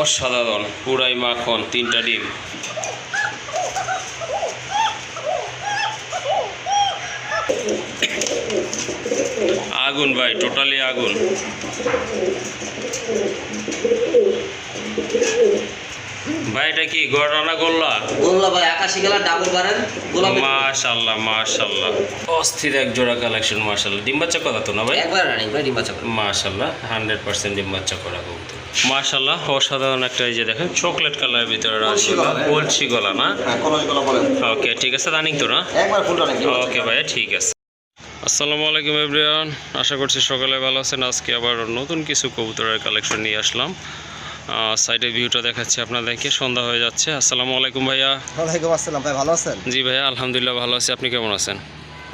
অসাধারণ পুরাই মাখন তিনটা ডিম। আগুন ভাই টোটালি আগুন। ভাই এটা কি গড় রান্না করলা? গোল্লা ভাই আকাশি কালার ডাবল বারের গোলাপি মাশাল্লাহ অস্থির এক জোড়া কালেকশন মাশাল্লাহ। ডিম বাচ্চা কথা তো না ভাই? একবার রানিং ভাই ডিম বাচ্চা করে। হান্ড্রেড পার্সেন্ট ডিম বাচ্চা করা কবুতর মাশাল্লাহ অসাধারণ একটা এই যে দেখেন চকলেট কালারের ভিতরে কলসি গলা, হ্যাঁ। না? হ্যাঁ ওকে ঠিক আছে রানিং তো না? ওকে ভাইয়া ঠিক আছে। আসসালামু আলাইকুম এভরিওয়ান আশা করছি সকালে ভালো আছেন। আজকে আবার নতুন কিছু কবুতরের কালেকশন নিয়ে আসলাম। সাইডে ভিউটা দেখাচ্ছি আপনাদেরকে সন্ধ্যা হয়ে যাচ্ছে। আসসালামু আলাইকুম ভাইয়া। ওয়ালাইকুম আসসালাম ভাই ভালো আছেন? জি ভাইয়া আলহামদুলিল্লাহ ভালো আছি। আপনি কেমন আছেন?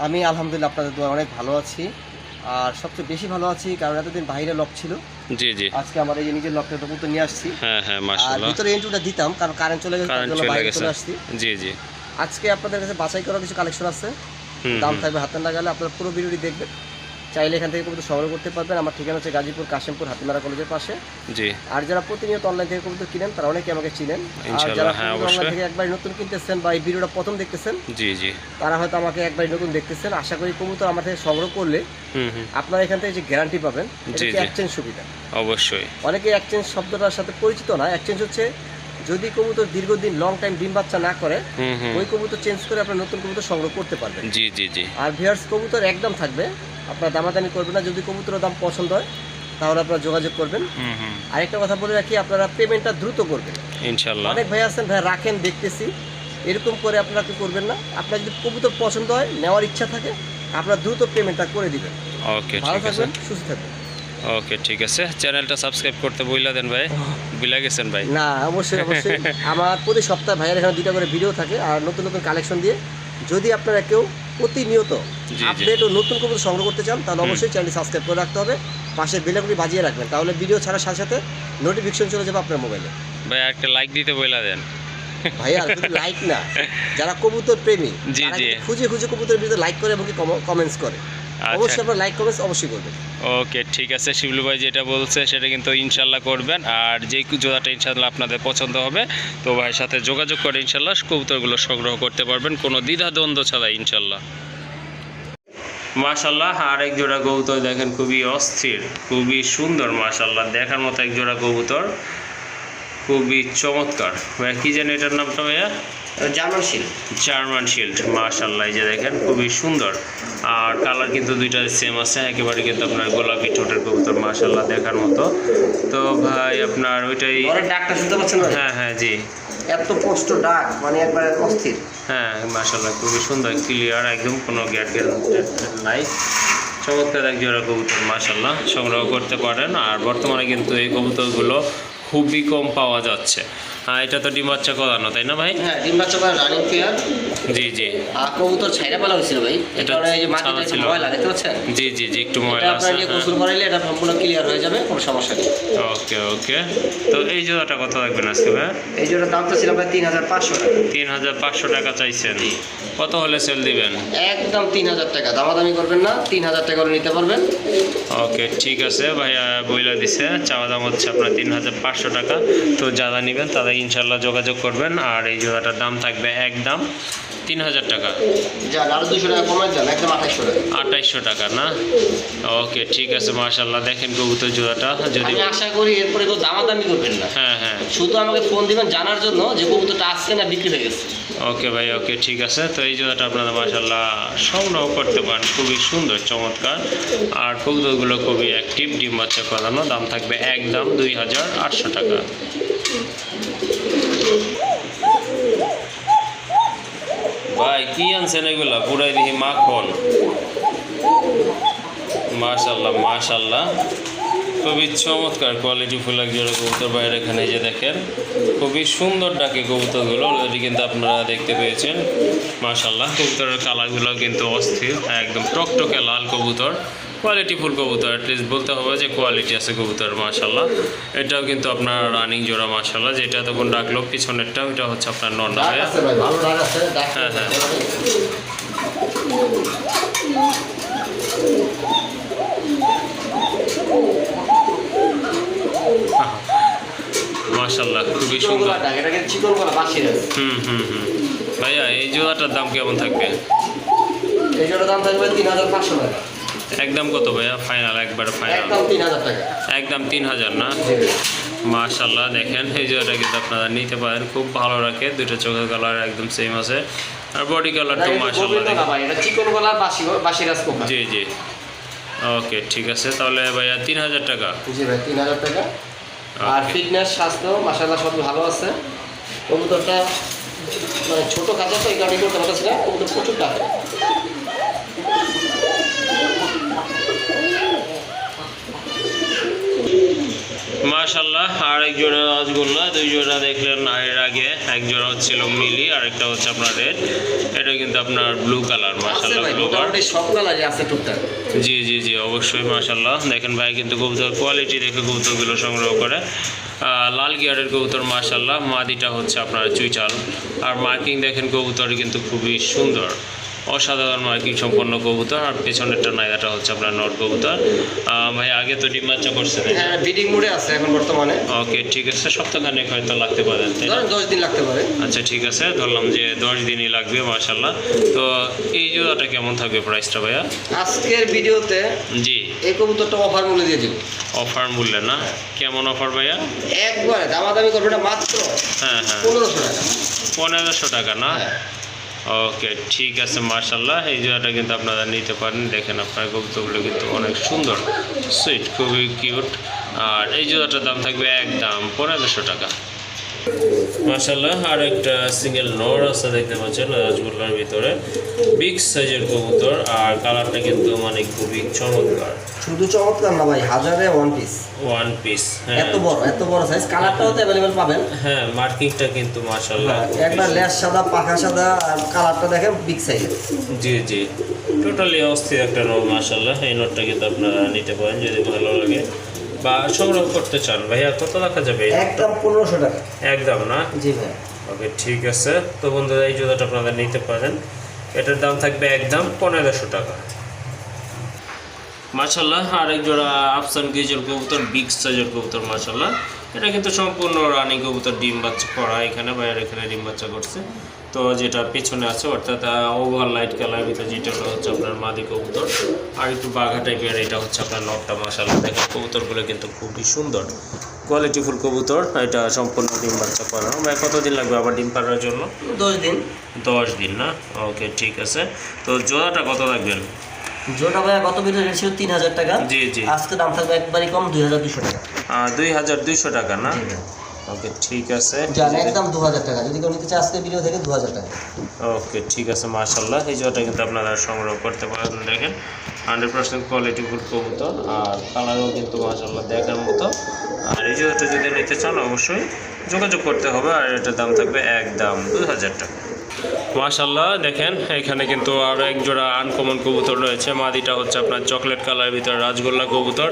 আমি আলহামদুলিল্লাহ আপনাদের দোয়া অনেক ভালো আছি। আর সবচেয়ে বেশি ভালো আছি কারণ এতদিন বাইরে লক ছিল। জি জি। আজকে আমার এই নিজের লকটা তো নিয়ে আসছি। হ্যাঁ হ্যাঁ আর মাশাল্লাহ ভিতরে এন্টুটা দিতাম কারণ কারেন্ট চলে গেছে তার জন্য বাইরে চলে আসছি। জি জি। আজকে আপনাদের কাছে বাছাই করা কিছু কালেকশন আছে। দাম থাকবে হাতে লাগালে গেলে আপনারা পুরো ভিডিওটি দেখবেন। চাইলে এখান থেকে কবুতর সংগ্রহ করতে পারবেন। আমার ঠিকানা হচ্ছে গাজীপুর কাশিমপুর হাতিমারা কলেজের পাশে। জি। আর যারা প্রতিনিয়ত অনলাইন থেকে কবুতর কিনেন তারা অনেকে আমাকে চিনেন। আর যারা হ্যাঁ, অনলাইন থেকে একবার নতুন কিনতেছেন বা এই ভিডিওটা প্রথম দেখতেছেন জি জি। তারা হয়তো আমাকে একবার নতুন দেখতেছেন। আশা করি কবুতর আমার থেকে সংগ্রহ করলে আপনারা এখান থেকে যে গ্যারান্টি পাবেন এটা জি। এক্সচেঞ্জ সুবিধা? অবশ্যই। অনেকে এক্সচেঞ্জ শব্দটার সাথে পরিচিত না। এক্সচেঞ্জ হচ্ছে যদি কবুতর দীর্ঘদিন লং টাইম ডিম বাচ্চা না করে ওই কবুতর চেঞ্জ করে আপনার নতুন কবুতর সংগ্রহ করতে পারবেন। জি জি জি। আর ভিয়ার্স কবুতর একদম থাকবে আপনার দামাদামি করবেন না। যদি কবুতরের দাম পছন্দ হয় তাহলে আপনারা যোগাযোগ করবেন। আরেকটা কথা বলে রাখি আপনারা পেমেন্টটা দ্রুত করবেন। ইনশাল্লাহ। অনেক ভাই আছেন ভাই রাখেন দেখতেছি। এরকম করে আপনারা কি করবেন না। আপনার যদি কবুতর পছন্দ হয় নেওয়ার ইচ্ছা থাকে আপনারা দ্রুত পেমেন্টটা করে দিবেন। ওকে ভালো ঠিক আছে। থাকবেন সুস্থ থাকবেন। ওকে ঠিক আছে। চ্যানেলটা সাবস্ক্রাইব করতে বইলা দেন ভাই। বুইলা গেছেন ভাই। না অবশ্যই অবশ্যই। আমার প্রতি সপ্তাহে ভাইয়ের এখানে দুইটা করে ভিডিও থাকে আর নতুন নতুন কালেকশন দিয়ে যদি আপনারা কেউ প্রতিনিয়ত আপডেট ও নতুন কবুতর সংগ্রহ করতে চান তাহলে অবশ্যই চ্যানেলটি সাবস্ক্রাইব করে রাখতে হবে। পাশে বেলাগুলি বাজিয়ে রাখবেন তাহলে ভিডিও ছাড়ার সাথে সাথে নোটিফিকেশন চলে যাবে আপনার মোবাইলে ভাই একটা লাইক দিতে বইলা দেন। ভাইয়া লাইক না যারা কবুতর প্রেমী খুঁজে খুঁজে কবুতরের ভিডিও লাইক করে এবং কমেন্টস করে। অবশ্যই আচ্ছা লাইক কমেন্টস অবশ্যই করবেন। ওকে ঠিক আছে। শিবলু ভাই যেটা বলছে সেটা কিন্তু ইনশাল্লাহ করবেন। আর যেই জোড়াটা ইনশাল্লাহ আপনাদের পছন্দ হবে তো ভাইয়ের সাথে যোগাযোগ করে ইনশাল্লাহ কবুতরগুলো সংগ্রহ করতে পারবেন। কোনো ছাড়া ইনশাল্লাহ। মাশাল্লাহ আর এক জোড়া কবুতর দেখেন খুবই অস্থির খুবই সুন্দর মাশাল্লাহ। দেখার মতো এক জোড়া কবুতর খুবই চমৎকার। ভাইয়া কি জানি এটার নামটা ভাইয়া? জার্মান শিল জার্মান শিল্ড মাশাল্লাহ যে দেখেন খুবই সুন্দর। আর কালার কিন্তু দুইটা সেম আছে একেবারে কিন্তু আপনার গোলাপি ঠোঁটের কবুতর মাশাল্লাহ দেখার মতো। তো ভাই আপনার ওইটাই ডাকটা শুনতে পাচ্ছেন না হ্যাঁ হ্যাঁ জি। এত স্পষ্ট ডাক মানে একবারে অস্থির। হ্যাঁ মাশাল্লাহ খুবই সুন্দর ক্লিয়ার একদম কোনো গ্যাট গ্যাট নাই। চমৎকার এক জোড়া কবুতর মাশাল্লাহ সংগ্রহ করতে পারেন। আর বর্তমানে কিন্তু এই কবুতরগুলো খুবই কম পাওয়া যাচ্ছে। হ্যাঁ এটা তো ডিম বাচ্চা করানো তাই না ভাই? হ্যাঁ ডিম বাচ্চা করে রানিং পেয়ার জি জি। আর কবুতর ছাইরা পালা হয়েছিল ভাই। এটা এই যে ছাড়া মাটিতে ছিল। ময়লা দেখতে পাচ্ছেন? জি জি জি একটু ময়লা আছে আপনার নিয়ে হ্যাঁ। গোসল করাইলে এটা সম্পূর্ণ ক্লিয়ার হয়ে যাবে কোনো সমস্যা নেই। ওকে ওকে। তো এই জোড়াটা কত রাখবেন আজকে ভাই? এই জন্য দাম তো ছিল ভাই তিন হাজার পাঁচশো টাকা। তিন হাজার পাঁচশো টাকা চাইছেন। কত হলে সেল দিবেন? একদম তিন হাজার টাকা। দামাদামি করবেন না তিন হাজার টাকা করে নিতে পারবেন। ওকে ঠিক আছে। ভাইয়া বইলা দিছে চাওয়া দাম হচ্ছে আপনার তিন হাজার পাঁচশো টাকা। তো যারা নেবেন তারা ইনশাল্লাহ যোগাযোগ করবেন আর এই জোড়াটার দাম থাকবে একদম তিন হাজার টাকা। যান আরও দুশো টাকা কমাই আঠাইশশো টাকা। না? ওকে ঠিক আছে মার্শাল্লাহ দেখেন কবুতর জোড়াটা যদি আশা করি এরপরে কেউ দামাদামি করবেন না। হ্যাঁ হ্যাঁ। শুধু আমাকে ফোন দিবেন জানার জন্য যে কবুতরটা আসছে না বিক্রি হয়ে গেছে। ওকে ভাই ওকে ঠিক আছে। তো এই জোড়াটা আপনারা মাসাল্লাহ সংগ্রহ করতে পারেন। খুবই সুন্দর চমৎকার। আর কবুতরগুলো খুবই অ্যাক্টিভ ডিম বাচ্চা করানো দাম থাকবে একদম দুই হাজার আটশো টাকা। ভাই, কি আনছেন এগুলা? পুরাই দেখি মাখন। মাশাল্লাহ মাশাল্লাহ খুবই চমৎকার কোয়ালিটি ফুল এক জোড়া কবুতর বাইরে এখানে যে দেখেন। খুবই সুন্দর ডাকে কবুতরগুলো, অলরেডি কিন্তু আপনারা দেখতে পেয়েছেন। মাশাল্লাহ কবুতরের কালারগুলো কিন্তু অস্থির, একদম টকটকে লাল কবুতর। কোয়ালিটি ফুল কবুতর অ্যাটলিস্ট বলতে হবে যে কোয়ালিটি আছে কবুতর মাশাল্লাহ এটাও কিন্তু আপনার রানিং জোড়া মাশাল্লাহ যেটা তখন ডাকলো পিছনেরটা ওইটা হচ্ছে আপনার নন্ডা ডাক হ্যাঁ, হ্যাঁ। মাশাল্লাহ খুবই সুন্দর। এটা হুম হুম হুম। ভাইয়া এই জোড়াটার দাম কেমন থাকবে? এই জোড়ার দাম থাকবে তিন হাজার পাঁচশো টাকা। একদম কত ভাইয়া? ফাইনাল একবার ফাইনাল একদম তিন হাজার টাকা। না। মাশাল্লাহ দেখেন এই জোড়াটা কিন্তু আপনারা নিতে পারেন। খুব ভালো রাখে দুটো চোখের কালার একদম সেম আছে। আর বডি কালারটা মাশাল্লাহ জি জি। ওকে ঠিক আছে। তাহলে ভাইয়া তিন হাজার টাকা। জি ভাই তিন হাজার টাকা। আর ফিটনেস স্বাস্থ্য মাসাল্লাহ সব ভালো আছে। কবুতরটা মানে ছোটো কাজে তো এই গাড়ি করতে পারতেছি না কবুতর প্রচুর কাজ মাশাল্লাহ আর এক জোড়া রসগোল্লা দুই জোড়া দেখলেন এর আগে এক জোড়া হচ্ছিল মিলি আর একটা হচ্ছে আপনার রেড এটা কিন্তু আপনার ব্লু কালার মাশাল্লাহ ব্লু সব কালারই আছে টুকটাক। জি জি জি অবশ্যই মাশাল্লাহ দেখেন ভাই কিন্তু কবুতর কোয়ালিটি দেখে কবুতরগুলো সংগ্রহ করে। আহ, লাল গিয়ারের কবুতর মাশাল্লাহ মাদিটা হচ্ছে আপনার চুইচাল। আর মার্কিং দেখেন কবুতর কিন্তু খুবই সুন্দর। অসাধারণ মার্কিং সম্পন্ন কবুতর। আর পেছনেরটা নাইদাটা হচ্ছে আপনার নট কবুতর। ভাই আগে তো ডিম বাচ্চা করছে হ্যাঁ বিডিং মোডে আছে এখন বর্তমানে। ওকে ঠিক আছে। সপ্তাহখানেক হয়তো লাগতে পারে দশ দিন লাগতে পারে। আচ্ছা ঠিক আছে। ধরলাম যে দশ দিনই লাগবে মাশাল্লাহ তো এই জোড়াটা কেমন থাকবে প্রাইসটা ভাইয়া? আজকের ভিডিওতে জি। এই কবুতরটা অফার মূল্য দিয়ে দিব। অফার মূল্যে না? কেমন অফার ভাইয়া? একবারে দামাদামি করবে না মাত্র হ্যাঁ হ্যাঁ। পনেরোশো টাকা। পনেরোশো টাকা না? হ্যাঁ। ওকে, ঠিক আছে মার্শাল্লাহ এই জোড়াটা কিন্তু আপনারা নিতে পারেন। দেখেন আপনার কবুতরগুলো কিন্তু অনেক সুন্দর সুইট খুবই কিউট আর এই জোড়াটার দাম থাকবে একদম পনেরোশো টাকা। মার্শাল্লাহ আর একটা সিঙ্গেল নর আছে দেখতে পাচ্ছেন ভিতরে। বিগ সাইজের কবুতর আর কালারটা কিন্তু মানে খুবই চমৎকার। শুধু চমৎকার না ভাই হাজারে ওয়ান পিস ওয়ান পিস হ্যাঁ। এত বড় এত বড় সাইজ কালারটাও তো অ্যাভেলেবেল পাবেন। হ্যাঁ মার্কিংটা কিন্তু মার্শাল্লাহ একবার লেস সাদা পাখা সাদা আর কালারটা দেখেন বিগ সাইজের জি জি। টোটালি অস্থির একটা নোট মাসাল্লাহ এই নোটটা কিন্তু আপনারা নিতে পারেন যদি ভালো লাগে। বা সংগ্রহ করতে চান ভাইয়া কত রাখা যাবে? একদম পনেরোশো টাকা। একদম না? জি ভাই ওকে ঠিক আছে। তো বন্ধুরা এই জুতোটা আপনারা নিতে পারেন। এটার দাম থাকবে একদম পনেরোশো টাকা। মাশাল্লাহ আরেক জোড়া আফসান গিজের কবুতর বিগ সাইজের কবুতর মাশাল্লাহ এটা কিন্তু সম্পূর্ণ রানী কবুতর ডিম বাচ্চা করা এখানে বাইরে এখানে ডিম বাচ্চা করছে। তো যেটা পেছনে আছে অর্থাৎ ওভার লাইট কালার ভিতরে যেটা হচ্ছে আপনার মাদি কবুতর। আর একটু বাঘা টাইপের এটা হচ্ছে আপনার নটটা মাশাল্লাহ দেখেন কবুতরগুলো কিন্তু খুবই সুন্দর। কোয়ালিটিফুল কবুতর এটা সম্পূর্ণ ডিম বাচ্চা করানো ভাই কতদিন লাগবে আবার ডিম পাড়ার জন্য? দশ দিন। দশ দিন না? ওকে ঠিক আছে। তো জোড়াটা কত রাখবেন? জোটা ভাইয়া গত ভিডিও রেট ছিল তিন হাজার টাকা। জি জি। আজকে দাম থাকবে একবারই কম দুই হাজার দুশো টাকা। দুই হাজার দুইশো টাকা না? ওকে ঠিক আছে। জান একদম দু হাজার টাকা। যদি কেউ নিতে চায় আজকে ভিডিও থেকে দু হাজার টাকা। ওকে ঠিক আছে মার্শাল্লাহ এই জোড়াটা কিন্তু আপনারা সংগ্রহ করতে পারেন দেখেন। হান্ড্রেড পার্সেন্ট কোয়ালিটি ফুল কবুতর আর কালারও কিন্তু মার্শাল্লাহ দেখার মতো। আর এই জোড়াটা যদি নিতে চান অবশ্যই যোগাযোগ করতে হবে আর এটার দাম থাকবে একদম দুই হাজার টাকা। মাশাল্লাহ দেখেন, এখানে কিন্তু আরও এক জোড়া আনকমন কবুতর রয়েছে। মাদিটা হচ্ছে আপনার চকলেট কালারের ভিতরে রাজগোল্লা কবুতর,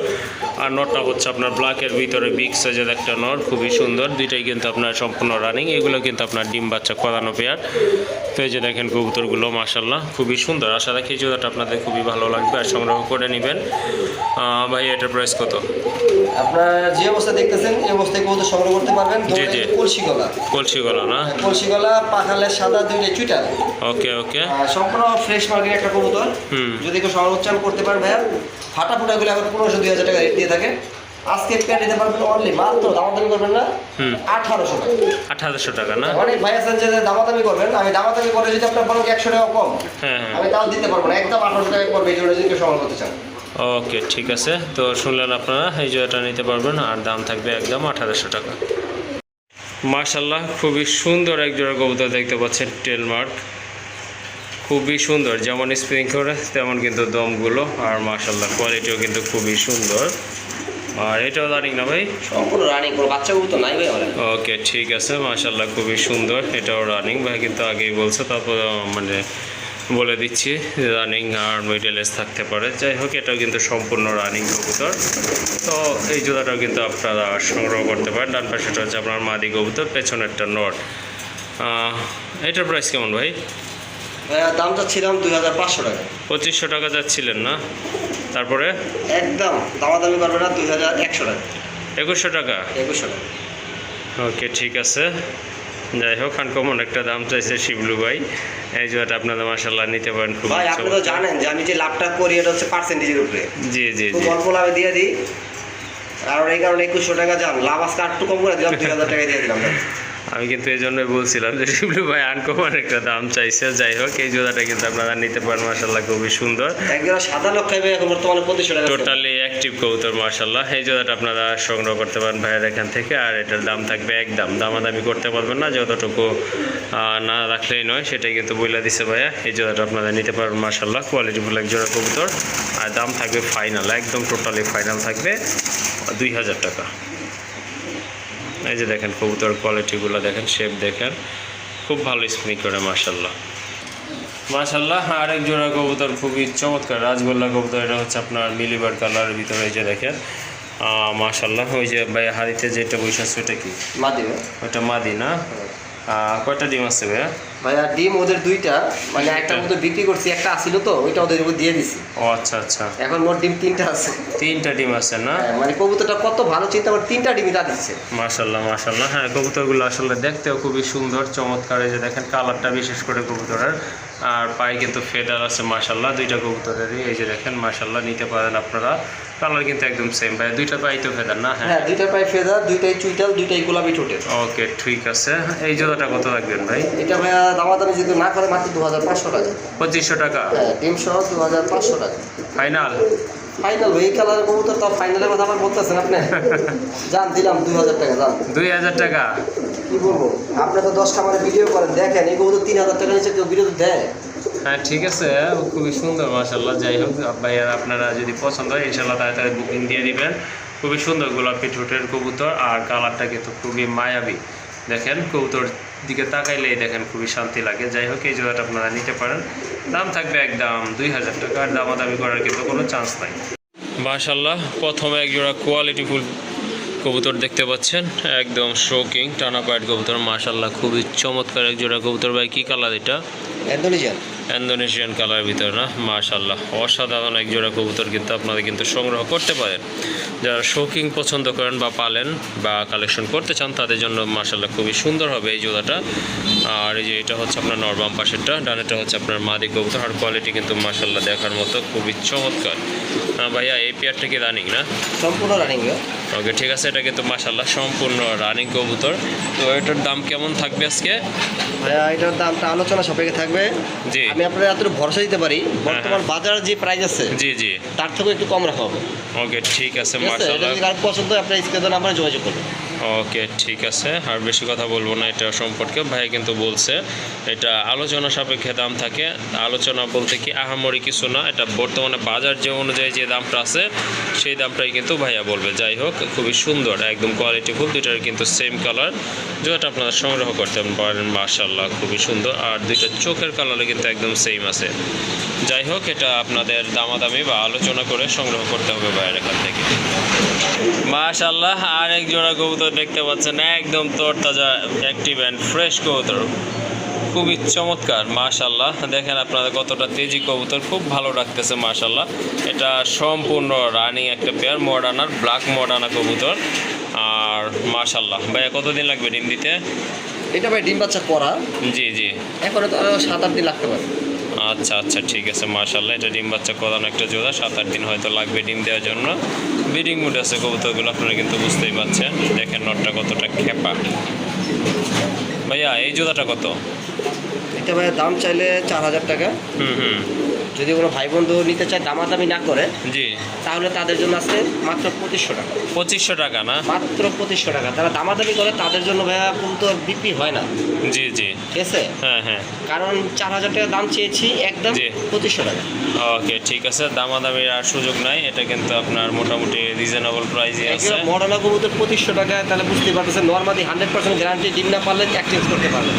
আর নটটা হচ্ছে আপনার ব্ল্যাকের ভিতরে বিগ সাইজের একটা নট খুবই সুন্দর। দুইটাই কিন্তু আপনার সম্পূর্ণ রানিং এগুলো কিন্তু আপনার ডিম বাচ্চা করানো পেয়ার তো এই যে দেখেন কবুতরগুলো মাশাল্লাহ খুবই সুন্দর। আশা রাখি জোড়াটা আপনাদের খুবই ভালো লাগবে, আর সংগ্রহ করে নেবেন। ভাই এটার প্রাইস কত? আপনারা যে অবস্থা দেখতেছেন এই অবস্থায় কবুতর সংগ্রহ করতে পারবেন জি, জি। কলসি গলা। কলসি গলা না? কলসি গলা পাখালের সাদা দুইটা চুইটার। ওকে ওকে। সম্পূর্ণ ফ্রেশ মার্কেট একটা কবুতর। যদি কেউ সংরক্ষণ করতে পারে ভাইয়া ফাটা ফুটাগুলো এখন পনেরোশো দুই হাজার টাকা রেট দিয়ে থাকে। আজকে প্যান্ট দিতে পারবেন অনলি মাত্র দামাদামি করবেন না আঠারোশো টাকা। আঠারোশো টাকা না? অনেক ভাই আছেন যে দামাদামি করবেন আমি দামাদামি করে যদি আপনার বলেন একশো টাকা কম হ্যাঁ হ্যাঁ। আমি তাও দিতে পারব না একদম আঠারোশো টাকা করবে এই জন্য যদি কেউ সংগ্রহ করতে চান ওকে ঠিক আছে। তো শুনলেন আপনারা এই জয়টা নিতে পারবেন আর দাম থাকবে একদম আঠারোশো টাকা। মার্শাল্লাহ খুবই সুন্দর এক জোড়া কবুতর দেখতে পাচ্ছেন টেলমার্ক খুবই সুন্দর যেমন স্প্রিং করে তেমন কিন্তু দমগুলো আর মার্শাল্লাহ কোয়ালিটিও কিন্তু খুবই সুন্দর। আর এটাও দাঁড়িয়ে না ভাই? সম্পূর্ণ রানিং কোনো বাচ্চা কবুতর নাই ভাই ওকে ঠিক আছে মার্শাল্লাহ খুবই সুন্দর এটাও রানিং ভাই কিন্তু আগেই বলছে তারপর মানে বলে দিচ্ছি রানিং আর মিডেলেস থাকতে পারে। যাই হোক এটাও কিন্তু সম্পূর্ণ রানিং কবুতর। তো এই জোড়াটাও কিন্তু আপনারা সংগ্রহ করতে পারেন। ডান পাশেটা হচ্ছে আপনার মাদি কবুতর পেছনেরটা নট। এটার প্রাইস কেমন ভাই? ভাইয়া দামটা ছিলাম দুই হাজার পাঁচশো টাকা। পঁচিশশো টাকা যাচ্ছিলেন না? তারপরে? একদম দামাদামি না দুই হাজার একশো টাকা। একুশশো টাকা? একুশশো টাকা। ওকে ঠিক আছে। যাই হোক আনকমন একটা দাম চাইছে শিবলু ভাই। এই জোয়াটা আপনারা মাসাল্লাহ নিতে পারেন খুব ভাই আপনি তো জানেন যে আমি যে লাভটা করি এটা হচ্ছে পার্সেন্টেজের উপরে। জি জি খুব অল্প লাভে দিয়ে দিই। কারণ এই কারণে একুশশো টাকা যান। লাভ আজকে আটটু কম করে দিলাম দুই হাজার টাকা দিয়ে দিলাম। আমি কিন্তু এই জন্যই বলছিলাম যে শিবলু ভাই আনকমন একটা দাম চাইছে যাই হোক এই জোড়াটা কিন্তু আপনারা নিতে পারেন মাসাল্লাহ খুবই সুন্দর। একজন সাদা লোক এখন বর্তমানে পঁচিশশো টাকা টোটালি অ্যাক্টিভ কবুতর মার্শাল্লাহ এই জোড়াটা আপনারা সংগ্রহ করতে পারেন ভাইয়ের এখান থেকে আর এটার দাম থাকবে একদম। দামাদামি করতে পারবেন না যতটুকু না রাখলেই নয় সেটাই কিন্তু বইলা দিছে ভাইয়া। এই জোড়াটা আপনারা নিতে পারবেন মার্শাল্লাহ কোয়ালিটিফুল এক জোড়া কবুতর। আর দাম থাকবে ফাইনাল একদম টোটালি ফাইনাল থাকবে দুই হাজার টাকা। এই যে দেখেন কবুতর কোয়ালিটিগুলো দেখেন শেপ দেখেন খুব ভালো স্পিনিং করে মার্শাল্লাহ মাশাল্লাহ আরেক জোড়া কবুতর খুবই চমৎকার রাজগোল্লা কবুতর এটা হচ্ছে আপনার মিলিবার কালারের ভিতরে এই যে দেখেন। মাসাল্লাহ ওই যে ভাই হাড়িতে যেটা বৈশাখ সেটা ওটা কি? মাদি ওটা মাদি না? কয়টা ডিম আছে ভাইয়া? ভাইয়া ডিম ওদের দুইটা মানে একটা মতো বিক্রি করছি একটা আসিল তো ওইটা ওদের উপর দিয়ে দিছি। ও আচ্ছা আচ্ছা। এখন মোট ডিম তিনটা আছে। তিনটা ডিম আছে না? হ্যাঁ, মানে কবুতরটা কত ভালো চিন্তা করে তিনটা ডিমই তা দিচ্ছে। মাশাল্লাহ মাশাল্লাহ হ্যাঁ কবুতরগুলো আসলে দেখতেও খুবই সুন্দর চমৎকার। এই যে দেখেন কালারটা বিশেষ করে কবুতরের। আর পায়ে কিন্তু ফেদার আছে মাশাল্লাহ দুইটা কবুতরেরই এই যে দেখেন মাশাল্লাহ নিতে পারেন আপনারা। কালার কিন্তু একদম সেম ভাই। দুইটা পায়ে তো ফেদার না হ্যাঁ? হ্যাঁ দুইটা পায়ে ফেদার দুইটাই চুইটাল দুইটাই গোলাপি ঠোঁটের। ওকে ঠিক আছে। এই জোড়াটা কত রাখবেন ভাই? এটা ভাইয়া দামাদামি যদি না করে মাত্র দু হাজার পাঁচশো টাকা। পঁচিশশো টাকা? হ্যাঁ ডিম সহ দু হাজার পাঁচশো টাকা। ফাইনাল ফাইনাল ওই কালারের কবুতর তো ফাইনালের কথা আবার বলতেছেন আপনি? যান দিলাম দুই হাজার টাকা যান। দুই হাজার টাকা? তো দশ খামারে ভিডিও দেখেন তিন হাজার কেউ ভিডিও দেয়। হ্যাঁ ঠিক আছে খুবই সুন্দর যাই হোক আপনারা যদি পছন্দ হয় ইনশাল্লাহ তাড়াতাড়ি বুকিং দিয়ে খুবই সুন্দর গোলাপি ঠোঁটের কবুতর, আর কালারটা কিন্তু খুবই মায়াবী। দেখেন, কবুতর দিকে তাকাইলেই দেখেন খুবই শান্তি লাগে। যাই হোক, এই জোড়াটা আপনারা নিতে পারেন। দাম থাকবে একদম দুই হাজার টাকা, আর দামাদামি করার কিন্তু কোনো চান্স নাই। মাশাল্লাহ প্রথমে এক জোড়া কোয়ালিটিফুল কবুতর দেখতে পাচ্ছেন একদম শোকিং টানা পায়ের কবুতর মাশাল্লাহ খুবই চমৎকার এক জোড়া কবুতর। ভাই কী কালার এটা? ইন্দোনেশিয়ান ইন্দোনেশিয়ান কালার ভিতর না? মাশাল্লাহ অসাধারণ এক জোড়া কবুতর কিন্তু আপনারা কিন্তু সংগ্রহ করতে পারেন। যারা শৌকিং পছন্দ করেন বা পালেন বা কালেকশন করতে চান তাদের জন্য মাশাল্লাহ খুবই সুন্দর হবে এই জোড়াটা। আর এই যে এটা হচ্ছে আপনার নরবাম পাশেরটা ডানেটা হচ্ছে আপনার মাদি কবুতর। আর কোয়ালিটি কিন্তু মাশাল্লাহ দেখার মতো খুবই চমৎকার। আহ, ভাইয়া এই পেয়ারটা কি রানিং না? সম্পূর্ণ রানিং ওকে ঠিক আছে এটা কিন্তু মাসাল্লাহ সম্পূর্ণ রানিং কবুতর। তো এটার দাম কেমন থাকবে আজকে? ভাইয়া এটার দামটা আলোচনা সবাইকে থাকবে। জি। আমি আপনার এতটুকু ভরসা দিতে পারি। বর্তমান বাজারে যে প্রাইস আছে জি জি। তার থেকেও একটু কম রাখা হবে। ওকে ঠিক আছে মাসাল্লাহ মাশাল্লাহ যদি কারও পছন্দ হয় আপনার স্ক্রিনে নাম্বারে যোগাযোগ করবেন। ওকে, ঠিক আছে। আর বেশি কথা বলব না এটা সম্পর্কে। ভাই কিন্তু বলছে, এটা আলোচনা সাপেক্ষে দাম থাকে। আলোচনা বলতে কি আহামরি কিছু না, এটা বর্তমানে বাজার যে অনুযায়ী যে দামটা আছে, সেই দামটাই কিন্তু ভাইয়া বলবে। যাই হোক, খুবই সুন্দর, একদম কোয়ালিটি ফুল, দুইটার কিন্তু সেম কালার যেটা আপনারা সংগ্রহ করতে পারেন মার্শাল্লাহ খুবই সুন্দর। আর দুইটা চোখের কালারে কিন্তু একদম সেম আছে। যাই হোক, এটা আপনাদের দামাদামি বা আলোচনা করে সংগ্রহ করতে হবে ভাইয়ের এখান থেকে। মাশাল্লাহ আরেক জোড়া কবুতর দেখতে পাচ্ছেন একদম তরতাজা অ্যাক্টিভ অ্যান্ড ফ্রেশ কবুতর। খুবই চমৎকার মাশাল্লাহ দেখেন আপনারা কতটা তেজি কবুতর খুব ভালো রাখতেছে মাশাল্লাহ এটা সম্পূর্ণ রানিং একটা পেয়ার মডার্নার ব্ল্যাক মডার্না কবুতর। আর মাশাল্লাহ ভাইয়া কতদিন লাগবে ডিম দিতে? এটা ভাই ডিম বাচ্চা করা। জি জি। এখনও তো সাত আট দিন লাগতে পারে। আচ্ছা আচ্ছা ঠিক আছে মার্শাল্লাহ এটা ডিম বাচ্চা করানো একটা জোড়া সাত আট দিন হয়তো লাগবে ডিম দেওয়ার জন্য। ব্রিডিং মুড আছে কবুতরগুলো আপনারা কিন্তু বুঝতেই পারছেন। দেখেন নটটা কতটা খেপা। ভাইয়া এই জোড়াটা কত? এটা ভাইয়া দাম চাইলে চার হাজার টাকা। হুম হুম। যদি কোনো ভাই বন্ধু নিতে চায় দামাদামি না করে জি। তাহলে তাদের জন্য আছে মাত্র পঁচিশশো টাকা। পঁচিশশো টাকা না? মাত্র পঁচিশশো টাকা। তারা দামাদামি করে তাদের জন্য ভাইয়া কিন্তু বিক্রি হয় না। জি জি। ঠিক আছে? হ্যাঁ হ্যাঁ। কারণ চার হাজার টাকা দাম চেয়েছি একদম পঁচিশশো টাকা। ওকে ঠিক আছে। দামাদামির আর সুযোগ নাই। এটা কিন্তু আপনার মোটামুটি রিজনেবল প্রাইসে আছে। মডালা কবুতর পঁচিশশো টাকা তাহলে বুঝতে পারতেছেন নর্মালি হান্ড্রেড পার্সেন্ট গ্যারান্টি ডিম না পারলে এক্সচেঞ্জ করতে পারবেন।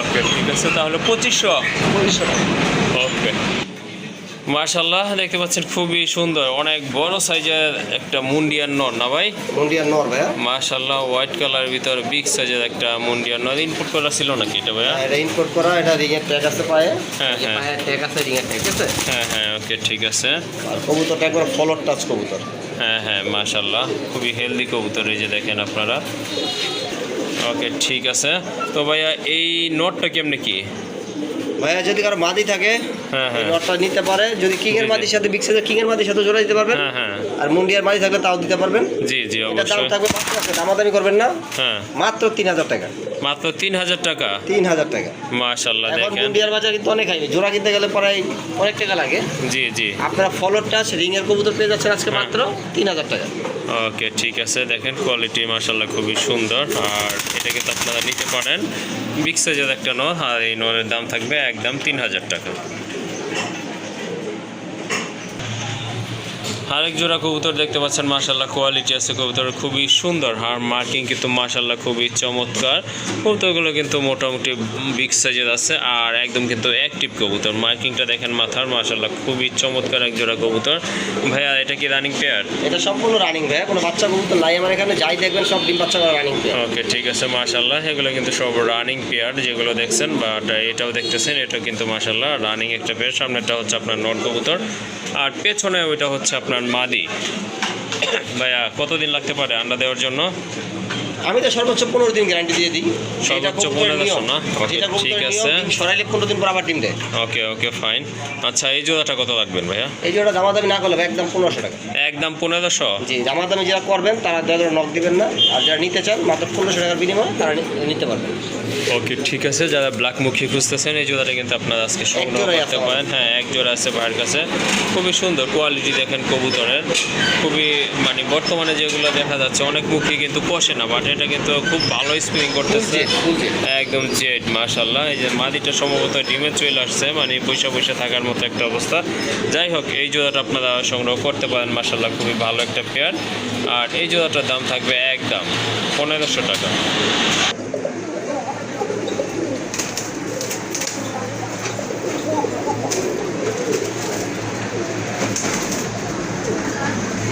ওকে ঠিক আছে। তাহলে পঁচিশশো। পঁচিশশো টাকা। ওকে। মার্শাল্লাহ দেখতে পাচ্ছেন খুবই সুন্দর অনেক বড় সাইজের একটা মুন্ডিয়ান নর না ভাই? মন্ডিয়ার নর ভাইয়া। মার্শাল্লাহ হোয়াইট কালার ভিতর বিগ সাইজের একটা মুন্ডিয়ান নর। ইনপুট করা ছিল নাকি এটা ভাইয়া? এটা ইনপোর্ট করা এটা রিংয়ের ট্যাগ আছে পায়ে। হ্যাঁ, হ্যাঁ। ট্যাগ আছে রিংয়ের ট্যাগ আছে? হ্যাঁ হ্যাঁ ওকে ঠিক আছে। আর কবুতরটা একবার ফলর টাচ কবুতর। হ্যাঁ হ্যাঁ মার্শাল্লাহ খুবই হেলদি কবুতর এই যে দেখেন আপনারা। ওকে ঠিক আছে। তো ভাইয়া এই নটটা কেমনে কি? ভাইয়া যদি কারও মাদি থাকে হ্যাঁ হ্যাঁ। নটটা নিতে পারে। যদি কিং এর। মাদির সাথে বিক্সের কিং এর মাদির সাথে জোড়া দিতে পারবেন হ্যাঁ হ্যাঁ। আর মুন্ডিয়ার মাদি থাকলে তাও দিতে পারবেন। জি জি এটা দাম থাকবে দামাদামি করবেন না। হ্যাঁ। মাত্র তিন হাজার টাকা। মাত্র তিন হাজার টাকা? তিন হাজার টাকা। মাশাল্লাহ এখন দেখেন। মুন্ডিয়ার বাজার কিন্তু অনেক হাই জোড়া কিনতে গেলে প্রায় অনেক টাকা লাগে। জি জি। আপনারা ফলোর টাচ রিং এর কবুতর পেয়ে যাচ্ছেন আজকে মাত্র তিন হাজার টাকা। ওকে ঠিক আছে দেখেন কোয়ালিটি মাশাল্লাহ খুবই সুন্দর। আর এটা কিন্তু আপনারা নিতে পারেন। বিগ একটা নল আর এই নলের দাম থাকবে একদম তিন হাজার টাকা। আরেক জোড়া কবুতর দেখতে পাচ্ছেন মাশাল্লাহ কোয়ালিটি আছে কবুতর খুবই সুন্দর আর মার্কিং কিন্তু মাশাল্লাহ খুবই চমৎকার। কবুতরগুলো কিন্তু মোটামুটি বিগ সাইজের আছে আর একদম কিন্তু অ্যাক্টিভ কবুতর। মার্কিংটা দেখেন মাথার মাশাল্লাহ খুবই চমৎকার এক জোড়া কবুতর। ভাইয়া এটা কি রানিং পেয়ার এটা সম্পূর্ণ রানিং ভাইয়া কোনো বাচ্চা কবুতর নাই আমার এখানে যাই দেখবেন সব ডিম বাচ্চা রানিং ওকে ঠিক আছে মাশাল্লাহ এগুলো কিন্তু সব রানিং পেয়ার যেগুলো দেখছেন বাট এটাও দেখতেছেন এটা কিন্তু মাশাল্লাহ রানিং একটা পেয়ার সামনেটা হচ্ছে আপনার নট কবুতর। আর পেছনে ওইটা হচ্ছে আপনার মাদি। ভাইয়া কতদিন লাগতে পারে আন্ডা দেওয়ার জন্য? আমি তো সর্বোচ্চ পনেরো দিন গ্যারান্টি দিয়ে দিই। সর্বোচ্চ এটা কবুতরের 15 নিয়ম। না? Okay, যেটা কবুতরের ঠিক আছে। সরাইলে পনেরো দিন পর আবার ডিম দেয়। ওকে ওকে ফাইন আচ্ছা এই জোড়াটা কত রাখবেন ভাইয়া? এই জোড়া দামাদামি না করলে একদম পনেরোশো টাকা। একদম পনেরোশো? জি দামাদামি যারা করবেন তারা যারা নক দিবেন না। আর যারা নিতে চান মাত্র পনেরোশো টাকার বিনিময়ে তারা নিতে পারবেন। ওকে ঠিক আছে। যারা ব্ল্যাক মুখী খুঁজতেছেন এই জোড়াটা কিন্তু আপনারা আজকে সংগ্রহ করতে পারেন। হ্যাঁ এক জোড়া আছে ভাইয়ের কাছে। খুবই সুন্দর কোয়ালিটি দেখেন কবুতরের। খুবই মানে বর্তমানে যেগুলো দেখা যাচ্ছে অনেক মুখী কিন্তু কষে না বাট এটা কিন্তু খুব ভালো স্পিনিং করতেছে। একদম জেড মাশাল্লাহ এই যে মাদিটা সম্ভবত ডিমে চলে আসছে মানে পয়সা পয়সা থাকার মতো একটা অবস্থা। যাই হোক এই জোড়াটা আপনারা সংগ্রহ করতে পারেন মাশাল্লাহ খুবই ভালো একটা পেয়ার আর এই জোড়াটার দাম থাকবে একদম পনেরোশো টাকা।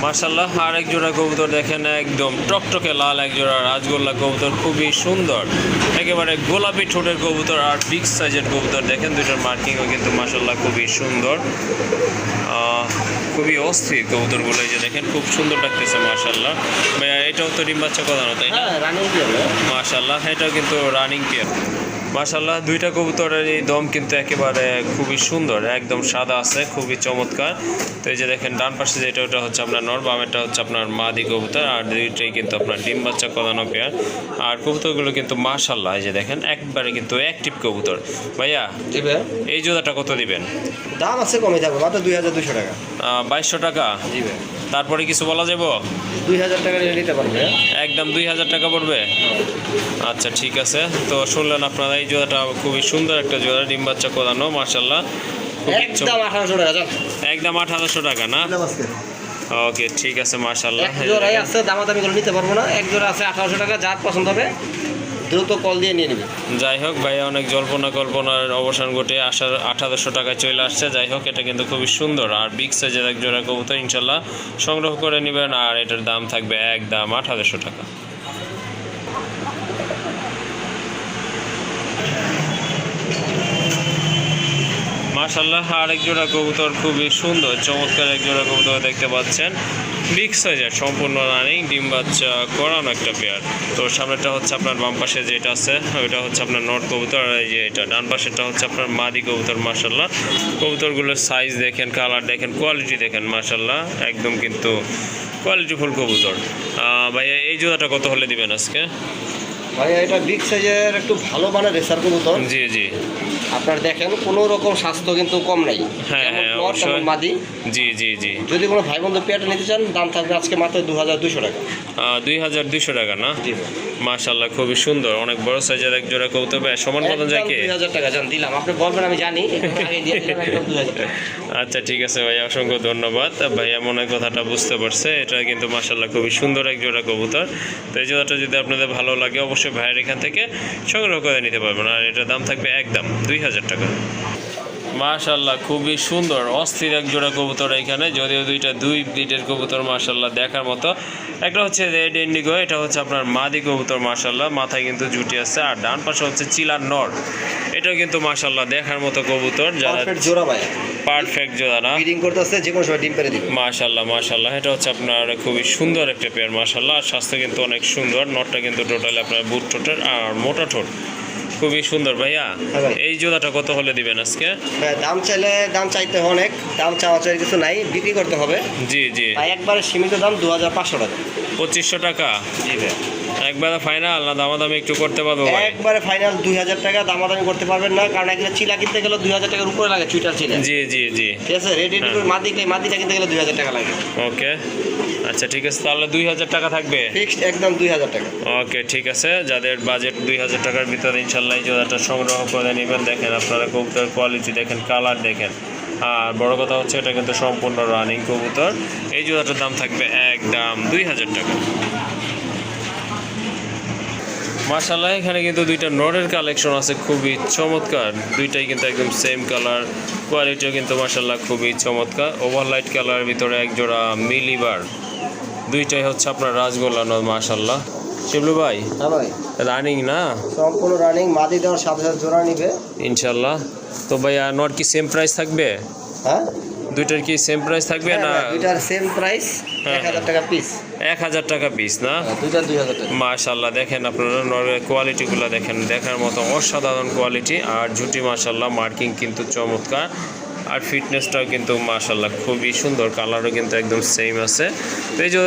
মার্শাল্লাহ আর এক জোড়া কবুতর দেখেন একদম টকটকে লাল এক জোড়া রাজগোল্লা কবুতর খুবই সুন্দর। একেবারে গোলাপি ঠোঁটের কবুতর আর বিগ সাইজের কবুতর দেখেন দুটোর মার্কিংও কিন্তু মার্শাল্লাহ খুবই সুন্দর। আহ, খুবই অস্থির কবুতরগুলো এই যে দেখেন খুব সুন্দর লাগতেছে মার্শাল্লাহ ভাইয়া এটাও তো ডিম বাচ্চা করানো তাই না? হ্যাঁ দিয়ে এটাও কিন্তু রানিং পেয়ার মাশাল্লাহ দুইটা কবুতরের এই দম কিন্তু একেবারে খুবই সুন্দর একদম সাদা আছে খুবই চমৎকার। তো এই যে দেখেন ডান পাশে যেটা ওটা হচ্ছে আপনার নর বামেরটা হচ্ছে আপনার মাদি কবুতর আর দুইটাই কিন্তু আপনার ডিম বাচ্চা কদানো পেয়ার আর কবুতরগুলো কিন্তু মাশাল্লাহ এই যে দেখেন একবারে কিন্তু অ্যাক্টিভ কবুতর। ভাইয়া এই জোড়াটা কত দিবেন? দাম আছে কমে থাকবে মাত্র দুই হাজার দুশো টাকা। বাইশশো টাকা? জি ভাই তারপরে কিছু বলা যাব? দুই হাজার টাকা নিতে পারবে। একদম দুই হাজার টাকা পড়বে? আচ্ছা ঠিক আছে। তো শুনলেন আপনারা এই জোড়াটা খুবই সুন্দর একটা জোড়া ডিম বাচ্চা করানো মার্শাল্লাহ একদম আঠারোশো টাকা একদম আঠারোশো টাকা না? ওকে ঠিক আছে মার্শাল্লাহ জোড়াই আছে দামাদামি করে নিতে পারব না। এক জোড়া আছে আঠারোশো টাকা যার পছন্দ হবে দ্রুত কল দিয়ে নিয়ে নেবে। যাই হোক ভাইয়া অনেক জল্পনা কল্পনার অবসান ঘটে আসার আঠারোশো টাকায় চলে আসছে। যাই হোক এটা কিন্তু খুবই সুন্দর। আর বিগ সাইজের এক জোড়া কবুতর ইনশাল্লাহ সংগ্রহ করে নেবেন। আর এটার দাম থাকবে একদম আঠারোশো টাকা। মাশাল্লাহ আরেক জোড়া কবুতর খুবই সুন্দর, চমৎকার এক জোড়া কবুতর দেখতে পাচ্ছেন। বিগ সাইজের সম্পূর্ণ রানিং, ডিম বাচ্চা করানো একটা পেয়ার তো সামনেটা হচ্ছে আপনার বাম পাশে যেটা আছে, ওইটা হচ্ছে আপনার নট কবুতর, আর এই যে এটা, ডান পাশেরটা হচ্ছে আপনার মাদি কবুতর মাশাল্লাহ কবুতরগুলোর সাইজ দেখেন কালার দেখেন কোয়ালিটি দেখেন মাশাল্লাহ একদম কিন্তু কোয়ালিটিফুল কবুতর। ভাইয়া, এই জোড়াটা কত হলে দিবেন আজকে? ভাই এটা বিগ সাইজের একটু ভালো মানের রেসার কবুতর। জি জি। আপনার দেখেন কোনো রকম স্বাস্থ্য কিন্তু কম নাই। হ্যাঁ, হ্যাঁ। মাদি। জি জি জি। যদি কোনো ভাই বন্ধু পেয়ারটা নিতে চান দাম থাকবে আজকে মাত্র দু হাজার দুশো টাকা। দুই হাজার দুইশো টাকা না। মাশাল্লাহ খুবই সুন্দর। অনেক বড় সাইজের এক জোড়া কবুতর ভাই। সমান মতন যায় কি? দুই হাজার টাকা যান দিলাম। আপনি বলবেন আমি জানি। একটু আগে দিয়ে দিলাম একদম 2000 টাকা। আচ্ছা ঠিক আছে ভাই অসংখ্য ধন্যবাদ। ভাইয়া মনে কথাটা বুঝতে পারছে। এটা কিন্তু মাশাল্লাহ খুবই সুন্দর এক জোড়া কবুতর। তো এই জোড়াটা যদি আপনাদের ভালো লাগে অবশ্যই ভাইয়ের এখান থেকে সংগ্রহ করে নিতে পারবেন। আর এটার দাম থাকবে একদম দুই হাজার টাকা। মাশাল্লাহ খুবই সুন্দর অস্থির এক জোড়া কবুতর এখানে যদিও দুইটা দুই ব্রিডের কবুতর মাশাল্লাহ দেখার মতো। একটা হচ্ছে রেড ইন্ডিগো এটা হচ্ছে আপনার মাদি কবুতর মাশাল্লাহ মাথায় কিন্তু জুটি আছে আর ডান পাশে হচ্ছে চিলার নর। এটাও কিন্তু মাশাল্লাহ দেখার মতো কবুতর যারা পারফেক্ট জোড়া ভাই। পারফেক্ট জোড়া না? ব্রিডিং করতেছে যে কোনো সময় ডিম পেরে দিবে। মাশাল্লাহ মাশাল্লাহ এটা হচ্ছে আপনার খুবই সুন্দর একটা পেয়ার মাশাল্লাহ আর স্বাস্থ্য কিন্তু অনেক সুন্দর নটটা কিন্তু টোটালি আপনার বুট ঠোঁটের আর মোটা ঠোঁট। খুবই সুন্দর ভাইয়া। হ্যাঁ এই জোড়াটা কত হলে দিবেন আজকে? হ্যাঁ, দাম চাইলে দাম চাইতে অনেক। দাম চাওয়া চাই কিছু নাই বিক্রি করতে হবে। জি জি। একবারে সীমিত দাম দু হাজার পাঁচশো টাকা। পঁচিশশো টাকা? একবারে ফাইনাল না দামাদামি একটু করতে পারব একবারে ফাইনাল দুই হাজার টাকা দামাদামি করতে পারবেন না কারণ এগুলো চিলা কিনতে গেলে দুই হাজার টাকার উপরে লাগে চুইটার চিলা। জি জি জি। ঠিক আছে রেডি হ্যাঁ। মাদি মাদিটা কিনতে গেলে দুই হাজার টাকা লাগে। ওকে আচ্ছা ঠিক আছে তাহলে দুই হাজার টাকা থাকবে? ফিক্সড একদম দুই হাজার টাকা। ওকে ঠিক আছে যাদের বাজেট দুই হাজার টাকার ভিতরে ইনশাল্লাহ এই জোড়াটা সংগ্রহ করে নেবেন। দেখেন আপনারা কবুতর কোয়ালিটি দেখেন কালার দেখেন। আর বড় কথা হচ্ছে এটা কিন্তু সম্পূর্ণ রানিং কবুতর। এই জোড়াটার দাম থাকবে একদম দুই হাজার টাকা। মাশাল্লাহ এখানে কিন্তু দুইটা নরের কালেকশন আছে খুবই চমৎকার। দুইটাই কিন্তু একদম সেম কালার কোয়ালিটিও কিন্তু মাশাল্লাহ খুবই চমৎকার। ওভারলাইট কালার ভিতরে এক জোড়া মিলিবার। দুইটাই হচ্ছে আপনার রাজগোল্লা নদ মাশাল্লাহ শিবলু ভাই হ্যাঁ ভাই। রানিং না? সম্পূর্ণ রানিং মাদি দেওয়ার সাথে সাথে জোড়া নিবে। ইনশাল্লাহ তো ভাইয়া নর কি সেম প্রাইস থাকবে? হ্যাঁ? দুইটার কি সেম প্রাইস থাকবে হ্যাঁ না? দুইটার সেম প্রাইস হ্যাঁ, এক হাজার টাকা পিস এক হাজার টাকা পিস না? দুইটার দুই হাজার টাকা। মাশাল্লাহ দেখেন আপনারা নরের কোয়ালিটিগুলো দেখেন দেখার মতো অসাধারণ কোয়ালিটি আর ঝুটি মাশাল্লাহ মার্কিং কিন্তু চমৎকার আর ফিটনেসটাও কিন্তু মাশাল্লাহ খুবই সুন্দর কালারও কিন্তু একদম সেম আছে। তো এই যে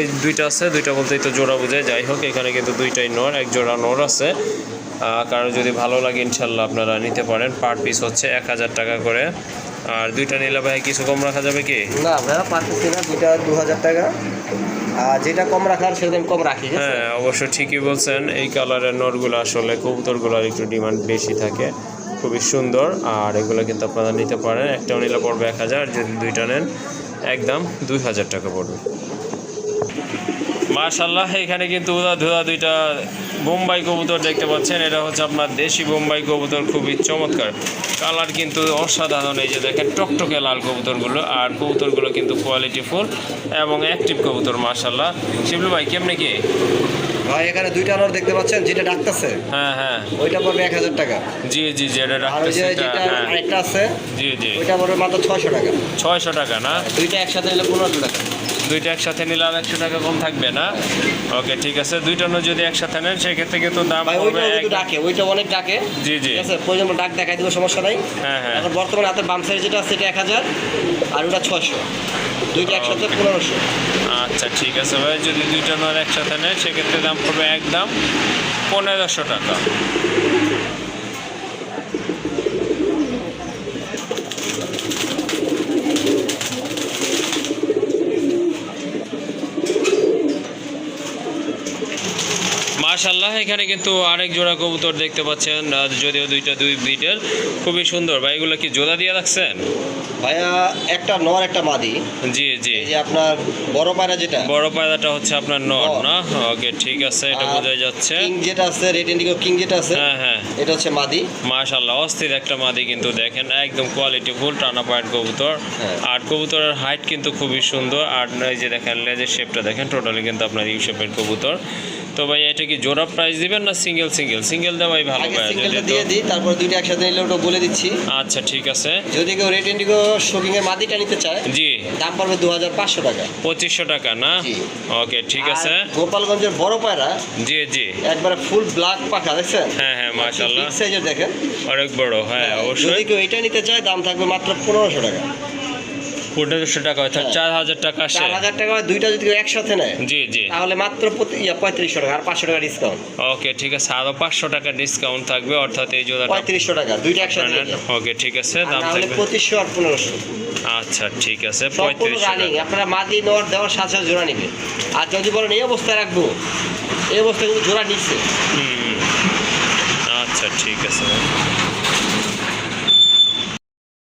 এই দুইটা আছে দুইটা বলতেই তো জোড়া বোঝায় যাই হোক এখানে কিন্তু দুইটাই নর এক জোড়া নর আছে। কারও যদি ভালো লাগে ইনশাল্লাহ আপনারা নিতে পারেন পার পিস হচ্ছে এক হাজার টাকা করে। আর দুইটা নিলে ভাই কিছু কম রাখা যাবে কি? না ভাইয়া পারতেছি না দুইটা দু হাজার টাকা। আর যেটা কম রাখার সেটা আমি কম রাখি হ্যাঁ? অবশ্য ঠিকই বলছেন এই কালারের নোটগুলো আসলে কবুতরগুলোর একটু ডিমান্ড বেশি থাকে খুবই সুন্দর আর এগুলো কিন্তু আপনারা নিতে পারেন। একটাও নিলে পড়বে এক হাজার যদি দুইটা নেন একদম দুই হাজার টাকা পড়বে। মাশাল্লাহ এখানে কিন্তু উদা দুইটা বোম্বাই কবুতর দেখতে পাচ্ছেন এটা হচ্ছে আপনার দেশি বোম্বাই কবুতর খুবই চমৎকার। কালার কিন্তু অসাধারণ এই যে দেখেন টকটকে লাল কবুতরগুলো আর কবুতরগুলো কিন্তু কোয়ালিটি ফুল এবং অ্যাক্টিভ কবুতর মাশাল্লাহ শিবলু ভাই কেমনে কি? ভাই এখানে দুইটা নর দেখতে পাচ্ছেন যেটা ডাকতেছে। হ্যাঁ হ্যাঁ। ওইটা পড়বে এক হাজার টাকা। জি জি যেটা যেটা হ্যাঁ। আরেকটা আছে জি জি। ওইটা পড়বে মাত্র ছয়শো টাকা। ছয়শো টাকা না? দুইটা একসাথে নিলে পনেরোশো টাকা। দুইটা একসাথে নিলে আর একশো টাকা কম থাকবে না? ওকে ঠিক আছে। দুইটা নো যদি একসাথে নেন সেক্ষেত্রে কিন্তু দাম এক ডাকে ওইটা অনেক ডাকে। জি জি। ঠিক আছে প্রয়োজন ডাক দেখাই দেবো সমস্যা নাই। হ্যাঁ হ্যাঁ। এখন বর্তমানে হাতের বাম সাইড যেটা আছে সেটা এক হাজার আর ওটা ছশো দুইটা একসাথে পনেরোশো। আচ্ছা ঠিক আছে ভাই। যদি দুইটা নয় একসাথে নেন সেক্ষেত্রে দাম পড়বে একদম পনেরোশো টাকা। মাশাল্লাহ এখানে কিন্তু আরেক জোড়া কবুতর দেখতে পাচ্ছেন যদিও দুইটা দুই ব্রিডের খুবই সুন্দর। ভাই এগুলো কি জোড়া দিয়ে রাখছেন? ভাইয়া একটা নর একটা মাদি। জি জি। এই যে আপনার বড় পায়রা যেটা। বড় পায়রাটা হচ্ছে আপনার নর। না? ওকে ঠিক আছে এটা বোঝা যাচ্ছে। কিং যেটা আছে রেড ইন্ডিগো কিং যেটা আছে হ্যাঁ হ্যাঁ। এটা হচ্ছে মাদি। মাশাল্লাহ অস্থির একটা মাদি কিন্তু দেখেন একদম কোয়ালিটি ফুল টানা পায়ের কবুতর। হ্যাঁ। আর কবুতরের হাইট কিন্তু খুবই সুন্দর আর এই যে দেখেন লেজের শেপটা দেখেন টোটালি কিন্তু আপনার ইউ শেপের কবুতর। তো ভাই এটা কি জোড়া প্রাইস দিবেন না সিঙ্গেল সিঙ্গেল সিঙ্গেল দেওয়াই ভালো ভাই সিঙ্গেলটা দিয়ে দিই তারপর দুইটা একসাথে নিলে ওটা বলে দিচ্ছি। আচ্ছা ঠিক আছে। যদি কেউ রেড ইন্ডিগো শোকিং এর মাদিটা নিতে চায় জি। দাম পড়বে দু হাজার পাঁচশো টাকা। পঁচিশশো টাকা না? ওকে ঠিক আছে। গোপালগঞ্জের বড় পায়রা জি জি। একবারে ফুল ব্ল্যাক পাখা দেখছেন? হ্যাঁ হ্যাঁ মাশাল্লাহ সাইজের দেখেন। অনেক বড় হ্যাঁ যদি অবশ্যই। কেউ এটা নিতে চায় দাম থাকবে মাত্র পনেরোশো টাকা। পনেরোশো টাকা অর্থাৎ হ্যাঁ। চার হাজার টাকা চার হাজার টাকা দুইটা যদি একসাথে নেয় জি জি। তাহলে মাত্র পঁয়ত্রিশশো টাকা আর পাঁচশো টাকা ডিসকাউন্ট ওকে ঠিক আছে আরও পাঁচশো টাকা ডিসকাউন্ট থাকবে অর্থাৎ এই জোড়াটা। পঁয়ত্রিশশো টাকা দুইটা একসাথে ওকে ঠিক আছে দাম থাকবে। পঁচিশশো আর পনেরোশো। আচ্ছা ঠিক আছে টাকা। আপনারা মাদি নর দেওয়ার সাথে সাথে জোড়া নিবে আর যদি বলেন এই অবস্থায় রাখব এই অবস্থায় কিন্তু জোড়া নিচ্ছে। আচ্ছা ঠিক আছে।